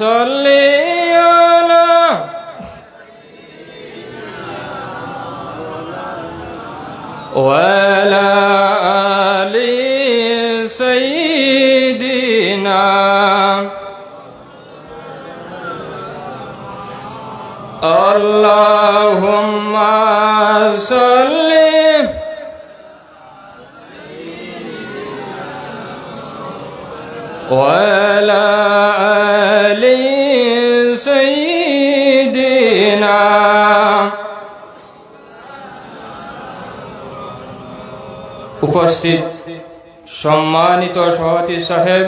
صل على وعلى آل سيدنا اللهم صل وعلى উপস্থিত সম্মানিত সভাপতি সাহেব,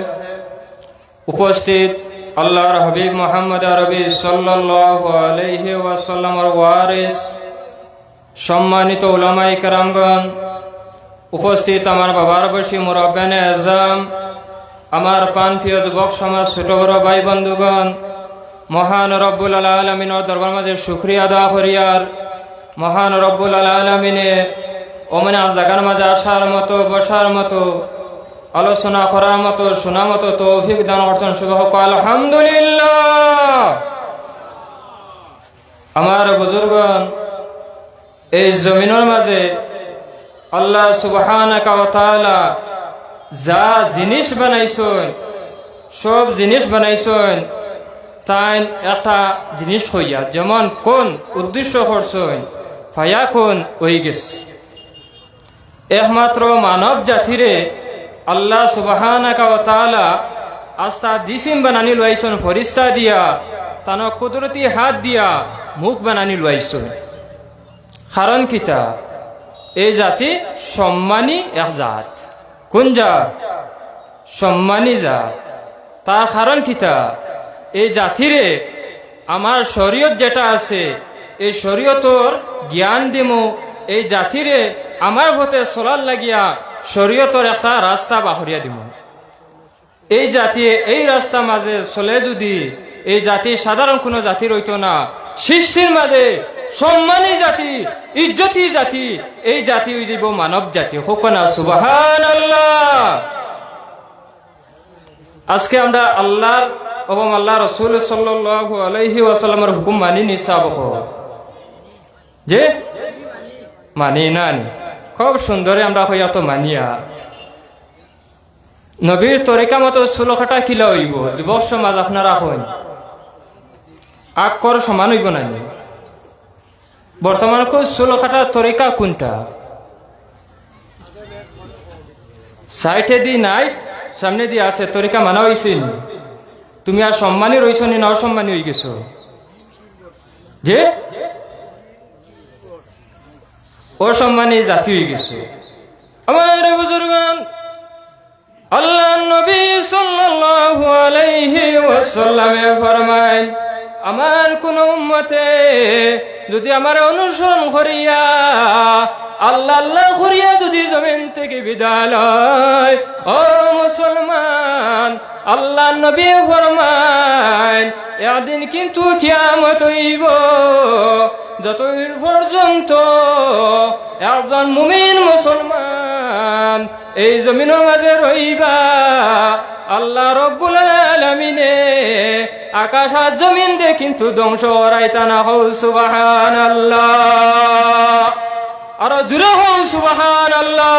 উপস্থিত আল্লাহর হাবিব মোহাম্মদ আলাইহি ওয়াসাল্লামর ওয়ারিস, সম্মানিত উলামাই কারামগণ, উপস্থিত আমার বাবার বসি মুরব্বানে আজম, আমার পান প্রিয় যুবক সমাজ ছোট বড় ভাই বন্ধুগণ, মহান রব্বুল আলা আলমিনের দরবার মাঝে শুক্রিয়া আদা করিয়ার মহান রব্বুল আলা আলমিনে ওমনে জাগার মাঝে আসার মতো, বসার মতো, আলোচনা করার মতো, শোনার মতো তৌফিক দান করছেন। শুভ আলহামদুলিল্লাহ। আমার বুজুর্গন এই জমিনের মাঝে আল্লাহ তাআলা যা জিনিস বানাইছেন, সব জিনিস বানাইছেন, তাই একটা জিনিস হইয়া, যেমন কোন উদ্দেশ্য করছেন, ফায়া কোন হয়ে গেছে। একমাত্র মানব জাতিরে আল্লাহ সুবাহানাকা আস্তা দিসিম বানানি লইছন, ফরিস্তা দিয়া তান কুদরতি হাত দিয়া মুখ বানানি লইছন। কারণ কিতা এই জাতি সম্মানী এক জাত। কোন জাত? সম্মানী জাত। তার কারণ কিতা এই জাতিরে আমার শরীয়ত যেটা আছে এই শরীয়তর জ্ঞান দিমু এই জাতিরে আমার হতে চলার লাগিয়া শরীয়তর একটা রাস্তা বাহরিয়া দিব এই জাতি এই রাস্তা মাঝে চলে যদি, এই জাতি সাধারণ কোনো জাতি রইত না, সৃষ্টির মাঝে সম্মানী জাতি, ইজ্জতি জাতি, এই জাতি হয়ে যাব মানব জাতি। হোক না সুবাহান আল্লাহ আজকে আমরা আল্লাহর এবং আল্লাহ রসুল আলাইহি ওয়াসাল্লামের হুকুম মানি নিসাব যে? মানি নানি খুব সুন্দরে আমরা হইয়া তো মানিয়া। নবীর তরিকা মতো ষোলোখাটা কিলা হইব, যুবক সমাজ আপনারা হইন। আকর সমান হইব নানি বর্তমান ষোলোখাটা তরিকা কোনটা? সাইটে দি নাই, সামনে দিয়ে আছে, তরিকা মানা হয়েছে নি। তুমি আর সম্মানী রইছ নি না অসম্মানী হয়ে গেছো। যে অসম্মানী জাতি হয়ে গেছে। আমার বুজুর্গান আল্লাহ নবী সাল্লাল্লাহু আলাইহি ওয়াসাল্লামে ফরমায়, আমার কোন উম্মতে যদি আমার অনুসরণ করিয়া, আল্লাহ আল্লাহ করিয়া যদি জমিন থেকে বিদায় ও মুসলমান আল্লাহ নবী ফরমায় এদিন কিন্তু কিয়ামত হইব। যতদিন পর্যন্ত একজন মুমিন মুসলমান এই জমিনের মাঝে রইবা, আল্লাহ রব্বুল আলমিনে আকাশ আর জমিন দে কিন্তু ধ্বংস করাইতা না হৌ সুবাহান আল্লাহ আরও জুড়ে হৌ সুবাহান আল্লাহ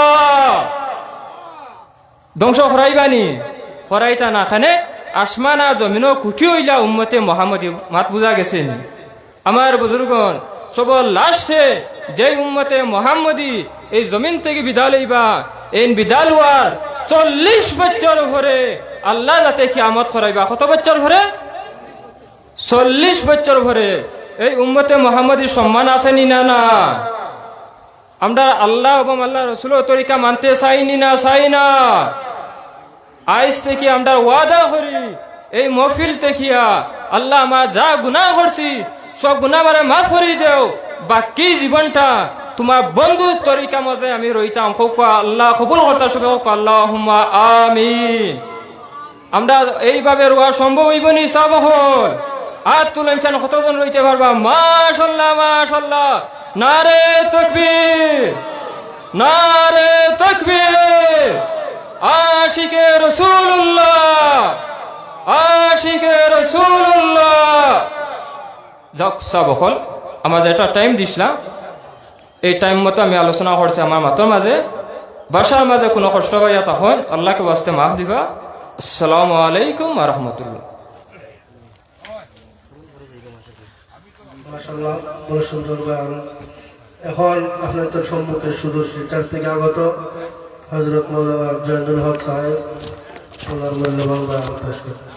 ধ্বংস করাইবানি? করাইতা না খানে আসমান আর জমিনও কুঠি হইলা উম্মতে মোহাম্মদী মাত বুঝা গেছেন। আমার বুজুর্গন সবল লাস্টে যে উম্মতে মোহাম্মদী এই জমিন থেকে বিদা লইবা এই বিদা লওয়ার চল্লিশ বছর ভরে আল্লাহ যাতে কি আমত করাইবা কত বছর ভরে? চল্লিশ বছর ভরে। এই উম্মতে মোহাম্মদী সম্মান আসেনি না না আমরা আল্লাহ আল্লাহ রসুল তরিকা মানতে চাইনি না চাই না? আইস থেকে আমরা ওয়াদা করি, এই মফিল তেকিয়া আল্লাহ আমার যা গুনাহ করছি, সব গুনাহ মারে মাফ করি দেও। বাকি জীবনটা তোমার বন্ধুর তরিকা মাঝে আমি রইতাম। হোক আল্লাহ কবুল করতে সবে হোক আল্লাহ আমিন। আমরা এইভাবে রোয়া সম্ভব হইব নি সব হল আর তুলেন কতজন রইতে পারবা? মাশাল্লাহ মাশাল্লাহ নারে তকবীর নারে তকবীর। আশিকে রসুল্লাহ আশিকে রাসূলুল্লাহ। যাক, সব হল। আমার যে একটা টাইম না এই টাইম মতো আমি আলোচনা করছি আমার মাতর মাঝে। বাসার মাঝে কোনো কষ্ট পাইয়া তখন আল্লাহকে বাস্তে মাফ দিবা। আসসালামু আলাইকুম রহমতুল্লাহ। এখন আপনাদের সম্মুখে শুধু সেটার থেকে আগত হজরত মৌলানা জয়নুল হক সাহেব ওনার মূল্যবান গান পেশ করতে